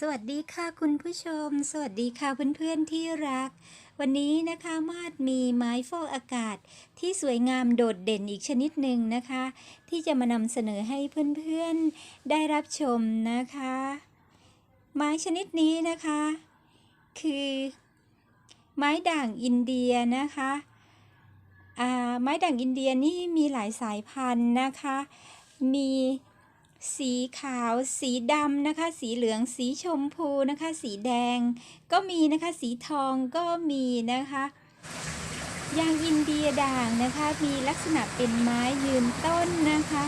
สวัสดีค่ะคุณผู้ชม สวัสดีค่ะเพื่อนๆที่รัก วันนี้นะคะมาดมีไม้ฟอกอากาศที่สวยงามโดดเด่นอีกชนิดหนึ่งนะคะ ที่จะมานำเสนอให้เพื่อนๆได้รับชมนะคะ ไม้ชนิดนี้นะคะ คือ ไม้ด่างอินเดียนะคะอ่าไม้ด่างอินเดียนี่มีหลายสายพันธุ์นะคะ มี สีขาว สีดำนะคะ สีเหลือง สีชมพูนะคะ สีแดง ก็มีนะคะ สีทองก็มีนะคะยางอินเดียด่างนะคะ มีลักษณะเป็นไม้ยืนต้นนะคะ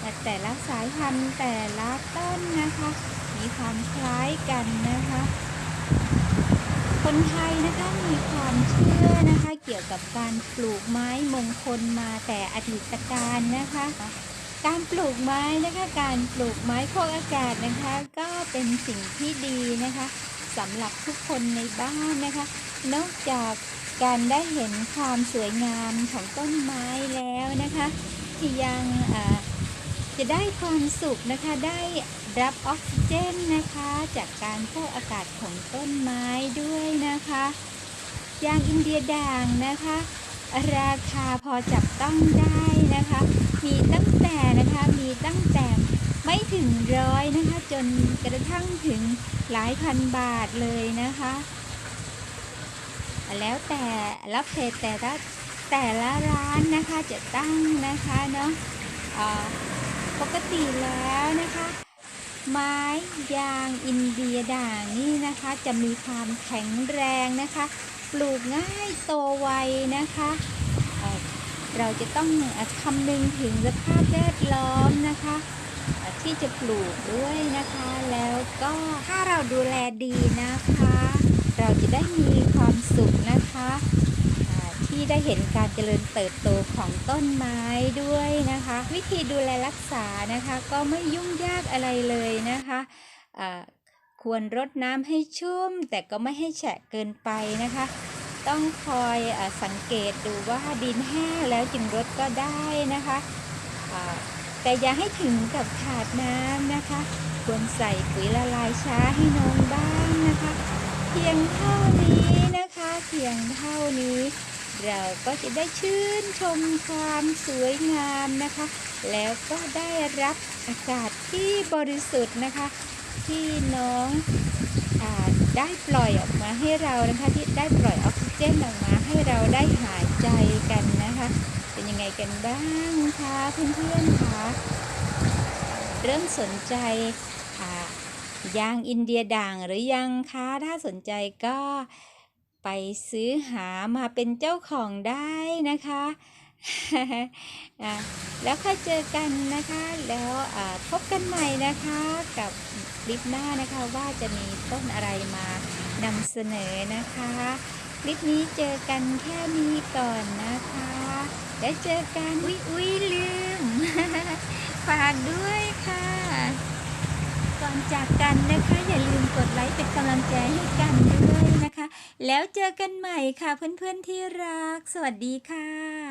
แต่แต่ละสายพันธุ์แต่ละต้นนะคะ มีความคล้ายกันนะคะ คนไทยนะคะมีความเชื่อนะคะ เกี่ยวกับการปลูกไม้มงคลมาแต่อดีตการนะคะ การปลูกไม้นะคะ การปลูกไม้พวกอากาศนะคะ ก็เป็นสิ่งที่ดีนะคะสำหรับทุกคนในบ้านนะคะ นอกจากการได้เห็นความสวยงามของต้นไม้แล้วนะคะที่ยังจะได้ความสุขนะคะ ได้รับออกซิเจนนะคะ จากการพวกอากาศของต้นไม้ด้วยนะคะ ยางอินเดียด่างนะคะ ราคาพอจับต้องได้นะคะ มีตั้งแต่นะคะมีตั้งแต่ไม่ถึงร้อยนะคะ จนกระทั่งถึงหลายพันบาทเลยนะคะ แล้วแต่รับเพจแต่ละแต่ละร้านนะคะจะตั้งนะคะเนาะปกติแล้วนะคะ ไม้ยางอินเดียด่างนี่นะคะ จะมีความแข็งแรงนะคะ ปลูกง่ายโตไวนะคะเเราจะต้องคำนึงถึงสภาพแวดล้อมนะคะ ที่จะปลูกด้วยนะคะ แล้วก็ถ้าเราดูแลดีนะคะ เราจะได้มีความสุขนะคะ ที่ได้เห็นการเจริญเติบโตของต้นไม้ด้วยนะคะ วิธีดูแลรักษานะคะ ก็ไม่ยุ่งยากอะไรเลยนะคะควรรดน้ำให้ชุ่ม แต่ก็ไม่ให้แฉะเกินไปนะคะ ต้องคอยอสังเกตดูว่าดินแห้งแล้วจึงรดก็ได้นะคะแต่อย่าให้ถึงกับขาดน้ำนะคะ ควรใส่ปุ๋ยละลายช้าให้น้องบ้างนะคะ เพียงเท่านี้นะคะ เพียงเท่านี้ เราก็จะได้ชื่นชมความสวยงามนะคะ แล้วก็ได้รับอากาศที่บริสุทธิ์นะคะ ที่น้องอได้ปล่อยออกมาให้เรานะคะที่ได้ปล่อยออกซิเจนออกมาให้เราได้หายใจกันนะคะ เป็นยังไงกันบ้างคะเพื่อนๆคะเริ่มสนใจยางอินเดียด่างหรือยังคะถ้าสนใจก็ ไปซื้อหามาเป็นเจ้าของได้นะคะอะแล้วค่อยเจอกันนะคะ แล้วอ่าพบกันใหม่นะคะกับคลิปหน้านะคะว่าจะมีต้นอะไรมานำเสนอนะคะ คลิปนี้เจอกันแค่นี้ก่อนนะคะ แล้วเจอกันวิวิลืมฝากด้วยค่ะ ก่อนจากกันนะคะ อย่าลืมกดไลค์เป็นกำลังใจให้ แล้วเจอกันใหม่ค่ะเพื่อนๆที่รัก สวัสดีค่ะ